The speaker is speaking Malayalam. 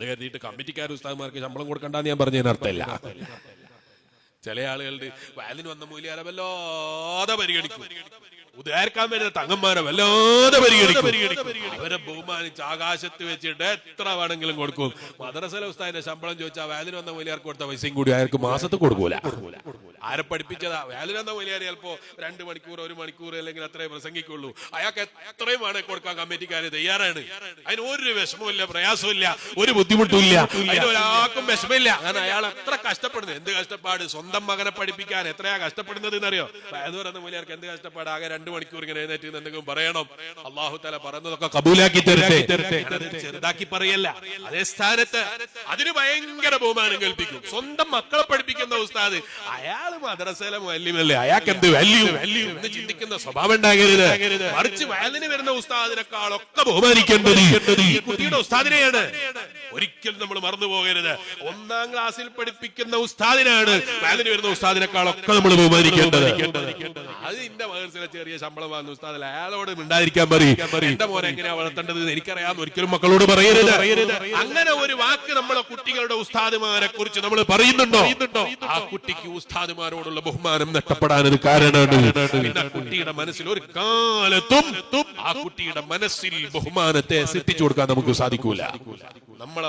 അത് കരുതിയിട്ട് കമ്മിറ്റിക്കാർ ഉസ്താദ്മാർക്ക് ശമ്പളം കൊടുക്കണ്ടെന്ന് ഞാൻ പറഞ്ഞതിന് അർത്ഥമില്ല. ചില ആളുകളുടെ വയലിന് വന്ന മൂല്യാരെ വല്ലാതെ പരിഗണിക്കും. ഉദാരിക്കാൻ വരുന്ന തങ്ങന്മാരെ വല്ലാതെ പരിഗണിക്കും. അവരെ ബഹുമാനിച്ച് ആകാശത്ത് വെച്ചിട്ട് എത്ര വേണമെങ്കിലും കൊടുക്കും. മദ്രസല ഉസ്താദിന്റെ ശമ്പളം ചോദിച്ചാൽ വയലിന് വന്ന മൂല്യാർക്ക് കൊടുത്ത പൈസയും കൂടി അയാൾക്ക് മാസത്തിൽ കൊടുക്കൂല. ആരെ പഠിപ്പിച്ചതാ? വയലിന് വന്ന മൂല്യാർ ചിലപ്പോ രണ്ട് മണിക്കൂർ ഒരു മണിക്കൂർ അല്ലെങ്കിൽ അത്രേ പ്രസംഗിക്കുള്ളൂ. അയാൾക്ക് എത്രയും ആണ് കൊടുക്കാൻ കമ്മിറ്റിക്കാര് തയ്യാറാണ്. അതിന് ഒരു വിഷമമില്ല പ്രയാസമില്ല ഒരു ബുദ്ധിമുട്ടില്ല അതിന് ഒരാൾക്കും വിഷമില്ല കാരണം അയാൾ എത്ര കഷ്ടപ്പെടുന്നത് എന്ത് കഷ്ടപ്പാട്? സ്വന്തം മകനെ പഠിപ്പിക്കാൻ എത്രയാ കഷ്ടപ്പെടുന്നത് എന്നറിയോ? എന്ന് പറയുന്ന മൂലിയാർക്ക് എന്ത് കഷ്ടപ്പാട്? ആകെ രണ്ടു മണിക്കൂർ ഇങ്ങനെ എഴുന്നേറ്റ് എന്തെങ്കിലും പറയണം. അള്ളാഹു തല പറഞ്ഞതൊക്കെ കബൂലാക്കി തരട്ടെ. ചെറുതാക്കി പറയല്ല. അതേ സ്ഥാനത്ത് അതിന് ഭയങ്കര ബഹുമാനം കൽപ്പിക്കും. സ്വന്തം മക്കളെ പഠിപ്പിക്കുന്ന ഉസ്താദ് അയാൾ മദ്രസയിലെ വല്യമല്ലേ അയാൾക്ക് എന്ത് വാല്യൂ വാല്യൂ എന്ന് ചിന്തിക്കുന്ന സ്വഭാവം ഉണ്ടാകരുത്. മറിച്ച് വയലിന് വരുന്ന ഉസ്താദിനേക്കാളൊക്കെ ബഹുമാനിക്കേണ്ടത്. ഈ കുട്ടിയുടെ ഉസ്താദിനെയാണ്. ഒരിക്കലും നമ്മൾ മറന്നു പോകരുത്. ഒന്നാം ക്ലാസ്സിൽ പഠിപ്പിക്കുന്ന ഉസ്താദിനാണ്. വേദന വരുന്ന ഉസ്താദിനേക്കാളൊക്കെ നമ്മൾ ബഹുമാനിക്കേണ്ടത്. അത് എന്റെ മകർസിലെ ചെറിയ ശമ്പളം വാങ്ങുന്ന ഉസ്താദല്ല അയാളോട് ഉണ്ടായിരിക്കാൻ പറയും. എന്റെ മോനെ എങ്ങനെയാ വളർത്തേണ്ടത് എനിക്കറിയാം ഒരിക്കലും മക്കളോട് പറയരുത്. അങ്ങനെ ഒരു വാക്ക് നമ്മളെ കുട്ടികളുടെ ഉസ്താദിമാരെ കുറിച്ച് നമ്മൾ പറയുന്നുണ്ടോ? ആ കുട്ടിക്ക് ഉസ്താദിമാരോടുള്ള ബഹുമാനം നഷ്ടപ്പെടാൻ ഒരു കാരണമാണ് പിന്നെ കുട്ടിയുടെ മനസ്സിൽ ഒരു കാലത്തും ആ കുട്ടിയുടെ മനസ്സിൽ ബഹുമാനത്തെ സിദ്ധിച്ചു കൊടുക്കാൻ നമുക്ക് സാധിക്കൂല. നമ്മളെ